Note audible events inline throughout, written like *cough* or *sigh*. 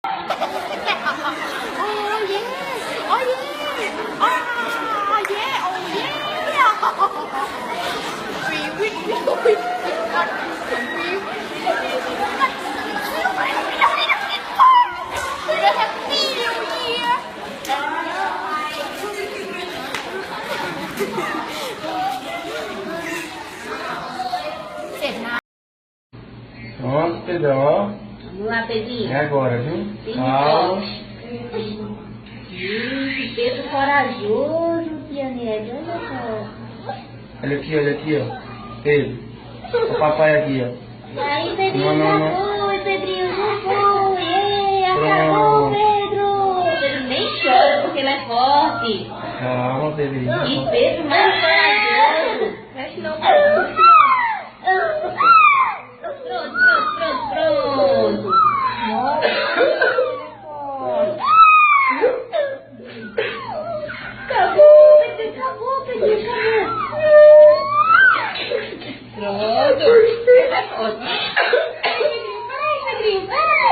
*laughs* oh yeah, oh yeah, oh yeah, oh yeah. *laughs* We win, we win, we win, we win. Happy New Year! Ổn, thế đó. Lá, Pedrinho. É agora, viu? Calma. forte. Ih, Pedro corajoso, Nélio. Olha só. Olha aqui, olha aqui, ó. Pedro. O papai aqui, ó. Aí, Pedrinho, Não, não, já não. foi, Pedrinho, já foi. Ei, acabou. Pedro. Pedro nem chora porque ele é forte. Calma, Pedrinho. E Pedro mais corajoso.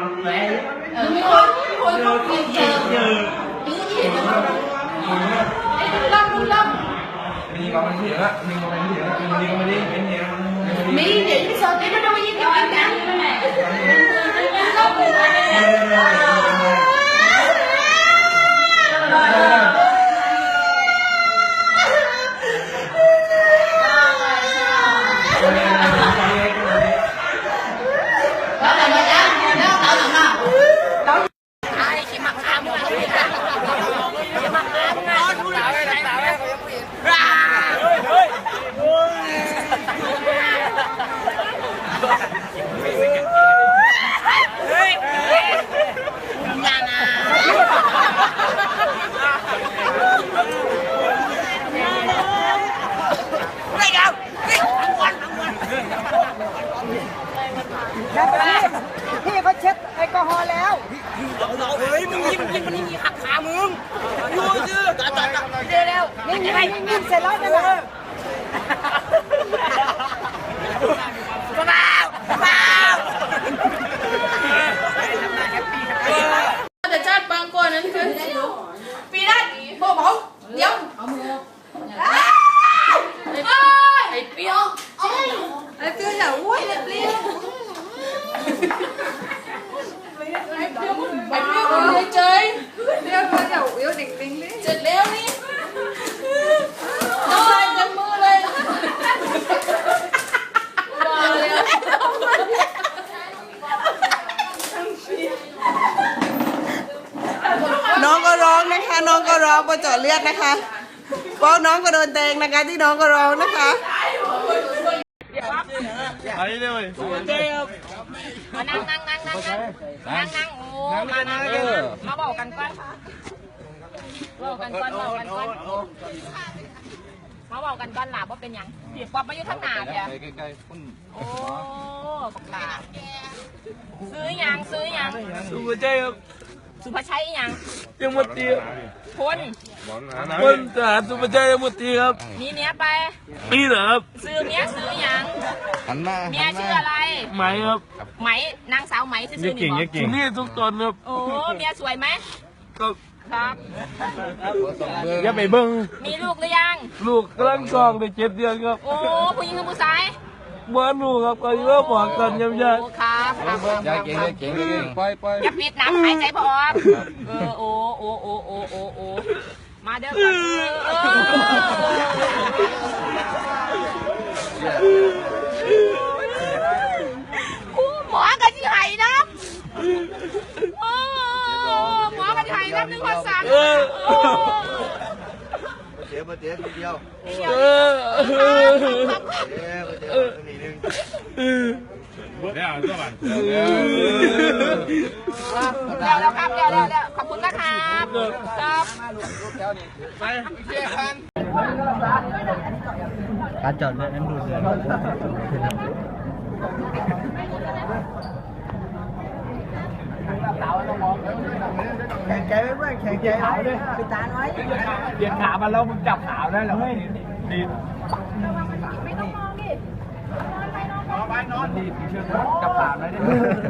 còn mẹ. Ừ, thôi thôi không kịp chờ chữ gì em lâm lâm mình đi có mình hiểu á mình có mình hiểu á. Mình đi có mình đi mình hiểu mỹ vậy sao cái nó đâu có gì cái anh cả มันี่นี่นี่นี่เสร็จแล้วนั่นน่ะ แต่ชาติบางคนนั้นคือปีนั้นโบบอกเดี๋ยวเอามือไอ้เปียวไอ้เปียวอย่าอ้วยไอ้เปียวไอ้เปียวไอ้เปียวเลยเจยเปียวเดี๋ยวเดี๋ยวดิ่งดิ่งนี่เสร็จแล้วนี่น้อยกันมือเลยมาเลย น้องก็ร้องนะคะ น้องก็ร้องพอเจาะเลือดนะคะเพราะน้องก็โดนแทงนะคะที่น้องก็ร้องนะคะ Đấy đi rồi. มานั่งนั่งนั่งนั่งนั่งนั่งนั่งโอ้มานั่งมาบอกกันก่อนบอกกันก่อนบอกกันก่อนมาบอกกันก่อนหล่ะว่าเป็นหยังเสียบปอบมาอยู่ทั้งหนาเดียว Cây cây con โอ้ค่ะซื้อหยังซื้อหยัง Su vừa chơi không? สุภาชัยหยัง Nhưng một tiêu. คนคนทหารสุภาชัยมุตีครับ มีเนี้ยไปนี่เหรอครับซื้อเมียซื้อหยังหันหน้าเมียชื่ออะไร ไหมครับ ไหมนางสาวไหมชื่อนี่บอกที่นี่ทุกตนครับ โอ้เมียสวยไหมก็ครับอย่าไปเบิ้งมีลูกหรือยัง ลูกกำลังกองได้เจ็ดเดือนครับ โอ้ผู้หญิงกับผู้ชาย บ้านหนูครับก็อยู่ว่าบอกกันยำยาโอ้ครับครับครับอย่าเก่งอย่าเก่งอย่าเก่งปล่อยปล่อยอย่าปิดน้ำหายใจพอออกเออโอ้โอ้โอ้โอ้โอ้โอ้มาเด้อก่อนเออครูหมอกันที่ไหนะโอ้หมอกันที่ไหนะหนึ่งพันสามเออเดี๋ยวมาเดี๋ยวทีเดียวเออ เดี๋ยวเดี๋ยว ทีนึงเดี๋ยวแล้วครับเดี๋ยวแล้วแล้วขอบคุณนะครับครับการจอดรถนั้นดูเดือดเปลี่ยนขามาแล้วมึงจับขาได้แล้วเฮ้ยดี มันดีดเชื่อจับขาได้ดิ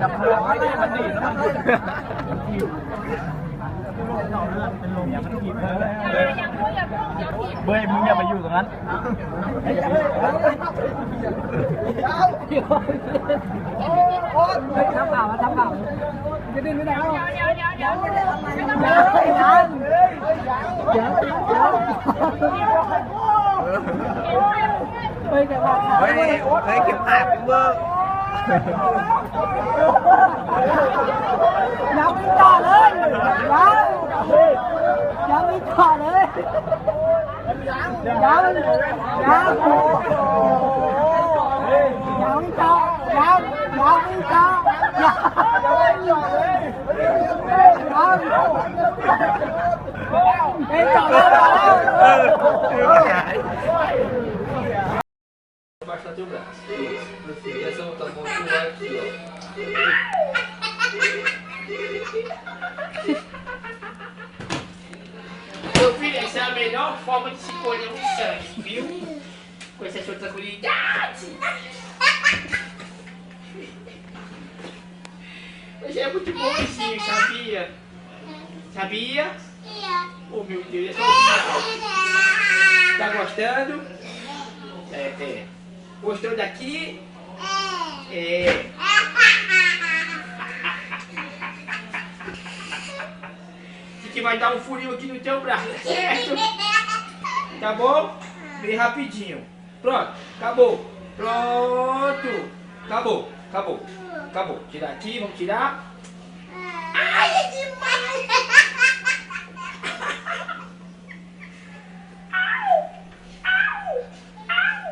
จับขาไม่ได้มันดีดแล้วมันถีบเป็นลมอย่ามันถีบเลยเบ้ยมึงอย่าไปอยู่ตรงนั้นเเฮ้ยเฮ้ยเก็บขาเป็นเบอร์ยังไม่จอเลยยังยังไม่จอเลยยังยังยังยังไม่จอยังยังไม่จอยังยังไม่จอเลยยังไม่จอ o braço. Isso. Essa tá bom que aqui, ó. Meu filho, essa é a melhor forma de se colher um sangue, viu? Com essa sua tranquilidade. Você é muito bonzinho, sabia? Sabia? Oh meu Deus, é só Tá gostando? É, é. Gostou daqui? É. que vai dar um furinho aqui no teu braço, certo? Tá bom? Bem rapidinho. Pronto, acabou. Pronto. Acabou, acabou. Acabou. Tirar aqui, vamos tirar. Ai, é demais!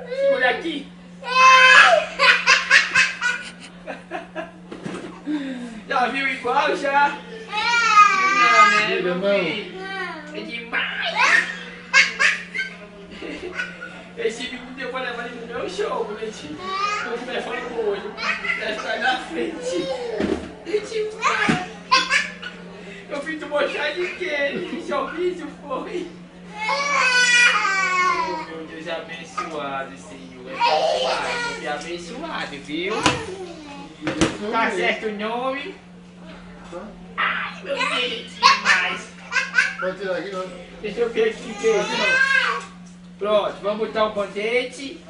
Segura aqui. Já viu igual já? Não, né, meu filho? É demais! Esse menino deu pra levar ele no bonitinho. O telefone no olho. Deve estar na frente. É demais! Eu fiz tu mostrar de quê? Seu vídeo foi. Oh, meu Deus abençoado, Senhor. Abençoado, meu filho abençoado, viu? Tá certo o nome? Ai, meu Deus, demais. Deixa eu ver aqui o que é. Pronto, vamos botar o band-aid pra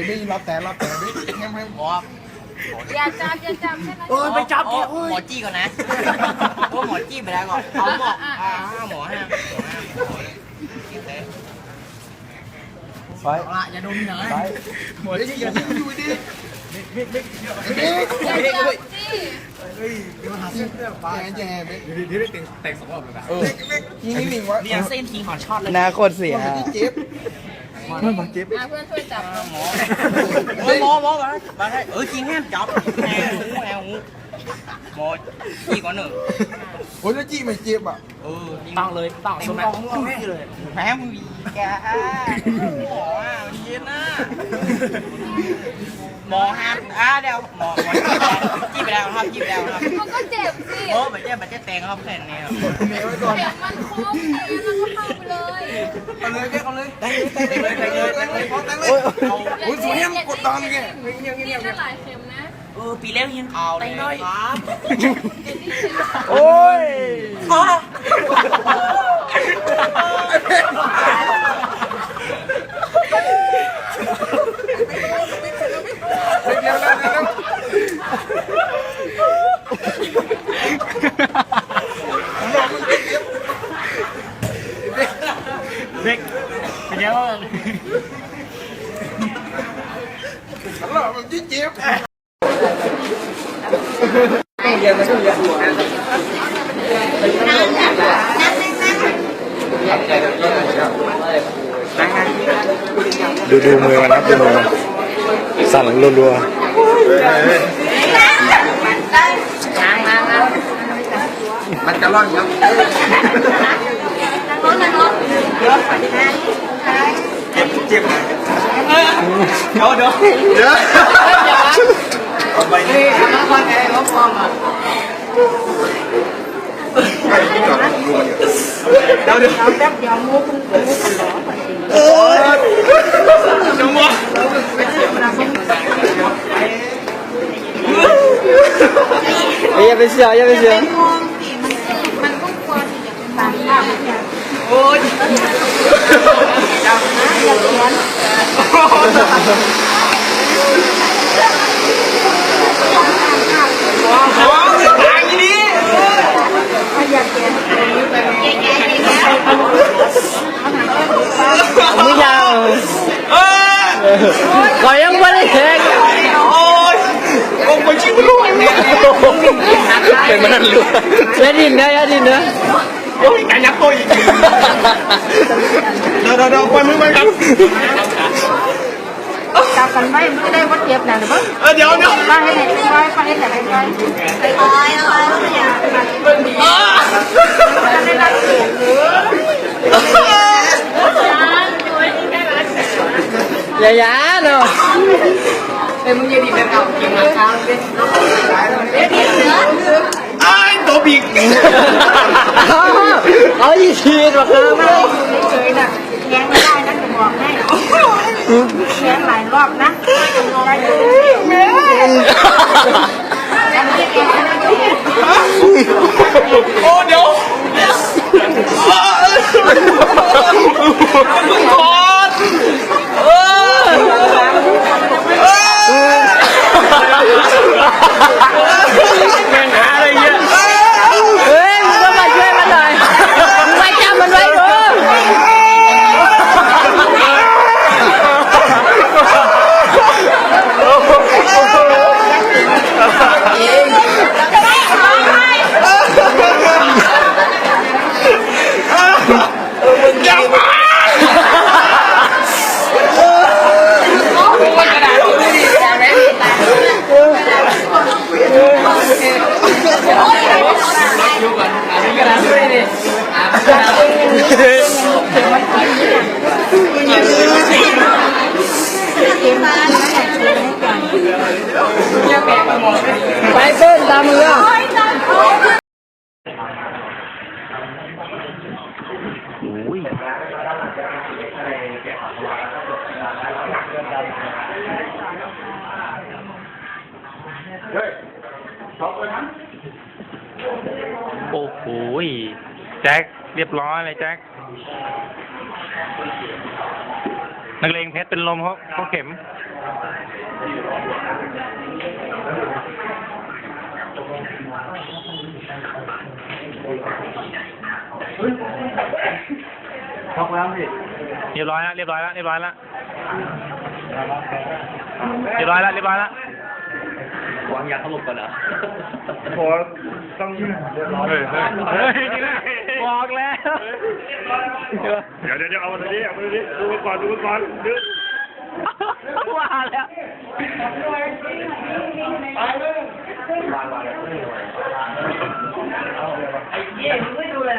ดนต้องสมาธิหน่อยเฮ้ยที่ต้องหัวหมอจี้ก่อนนะหมอห้ามแต่งตัวนะตอนชอบนะชอบต้องหัวเฮ้ยไม่รับแต่รับแต่ไม่ให้ให้หมออย่าจับอย่าจับแค่นั้นโอ้ยไปจับดิหมอจี้ก่อนนะโอ้หมอจี้ไปแล้วก่อนเอาหมออ่าหมอฮะไปละอย่าดมเหนอยหมดที่อย่าอยู่ดิแย่ๆเบ๊กเดี๋ยวได้แต่งแต่งสองรอบเลยนะเออยิงนิ่งๆวะเนี่ยเส้นทีของช็อตเลยนาโคตรเสียที่เจ็บ มันมาเก็บมาเพื่อนช่วยจับหมอเฮ้ยหมอหมอมามาให้เออจริงแฮมจับแอวหูแอวหูหมออีกก่อนหนึ่ง โอ้ยแล้วจี้ไม่เจ็บอะเออต้องเลยต้องสมัยต้องเลยแพ้มือแกหมออะมันเย็นนะหมอห้ามอะเดี๋ยวหมอหมอจี้ไปแล้วครับจี้ไปแล้วครับมันก็เจ็บสิโอ้บัจเจ้บัจเจ้แตงครับแค่นี้ครับเมย์ไว้ก่อนเจ็บมันคมแล้วมันก็เข้าไปเลยเอาเลยเบ๊กเอาเลยแต่งเลยแต่งแตงเลเลยยแต่แตงงเลเลยยแต่งเลยโอ้ยโอ้ยสูงเนี่ยกดดันไงนี่น่าหลายเข็มนะ เออปีแล้วยังเอาเลยครับโอ้ยเบ๊กเร็วเร็วเร็ว เด็กเป็นยังไงบ้างตลอดมันจี้เจ็บดูดูมือมันครับดูมือมันสั่นรัวมันจะร่อนครับเดี๋ยวเดี๋ยวเดี๋ยวเอาไปนี่น้ำมันไงลบกองอะเดี๋ยวเดี๋ยวแป๊บเดียว มูคุณคุณคุณหรอโอ้ยจังหวะเอ้ยอย่า ไปเสียอย่ยโอ้ยทางนี้นี่ยาวก็ยังไม่ได้แทงโอ้ยโอ้ยชิบรู้เนี่ยๆเป็นมันรัวอย่าดินนะอย่าดินนะโอ้ยการยักษ์ตัวอีกเดี๋ยวเดี๋ยวเดี๋ยวปล่อยมือไปครับ จับกันไว้ไม่ได้ว่าเจ็บนะหรือเปล่าเออเดี๋ยวเดี๋ยวไปให้ไหนไปไปให้ไหนไปไปไปไปไปไปไปอย่าอย่าเนาะไอ้ตัวบิ๊กเอาเอาอีกทีมาครับ เฉยๆนะแย้งไม่ได้นะจะบอกให้แย้งหลายร อบนะได้เลยโอ้เดี๋ยวมึงคอนเออ แม่งหาอะไรเงี้ย เฮ้ยมึงก็มาช่วยมันหน่อยมึงมาจับมันไว้ดู ไปเพิ่นตามมือโอ้โหแจ็คเรียบร้อยเลยแจ็คนักเลงเพชรเป็นลมเพราะเพราะเข็ม เรียบร้อยแล้วเรียบร้อยแล้วเรียบร้อยแล้วเรียบร้อยแล้วเรียบร้อยแล้ววางยาสลบก่อนนะพอต้องเรียบร้อยเฮ้ยเฮ้ยเฮ้ยบอกแล้วเดี๋ยวเดี๋ยวเดี๋ยวเอามาดูดิเอามาดูดิดูมันก่อนดูมันก่อนดูว่าแล้วอ๋อโยกอุดโบกโบกเลย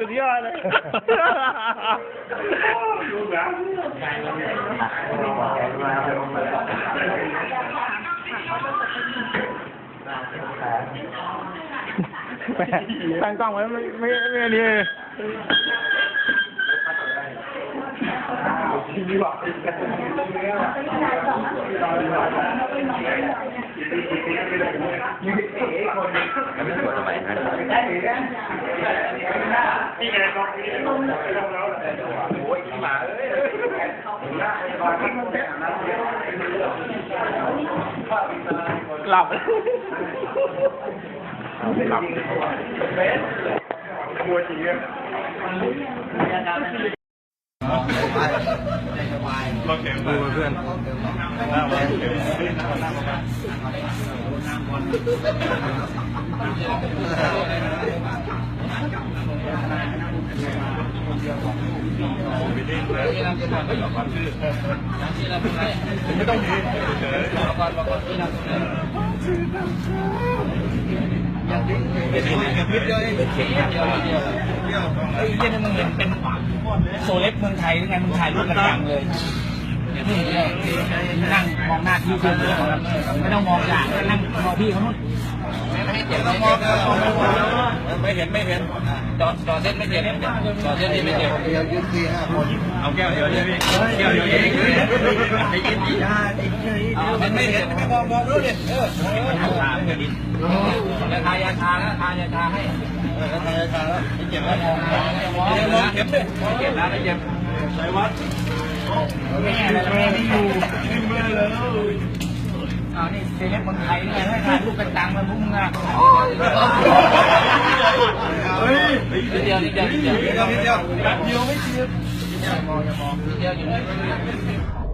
สุดยอดเลยตั้งกล้องไว้ไม่ไม่ไม่อัน นี้เลยหลับกลัวจริง เนี่ยเราเข็มดูเพื่อนหน้าวันเข็มไอ้เหี้ยนี่มึงเห็นเป็น โซเล็บเมืองไทยหรือไงมึงถ่ายรูปกันจังเลยนี่นั่งมองหน้าพี่เพื่อนเลยไม่ต้องมองอย่างนั่งมองพี่เขานู่นไม่เห็นไม่เห็นจอดจอดเส้นไม่เห็นจอดเส้นนี่ไม่เห็นเอาแก้วเดียวเลยพี่แก้วเดียวเองไอ้กินดีมันไม่เห็นไม่มองมองรู้เลยเออทาเพื่อนดิยาทายาทานะทายาทาให้เออทายาทาแล้วไม่เจ็บแล้วมองมองเข็มเลยไม่เจ็บแล้วไม่เจ็บใส่วัดแม่อะไรแม่ไม่อ ยู่อ้าวนี่เซเลบคนไทยนี่ไงให้ถ่ายรูปกันจังมันพวกมึงอะเฮ้ยนิดเดียวนิดเดียวนิดเดียวนิดเดียวนิดเดียวเดียวไม่เสียอย่ามองอย่ามองนิดเดียวอยู่นี่ไม่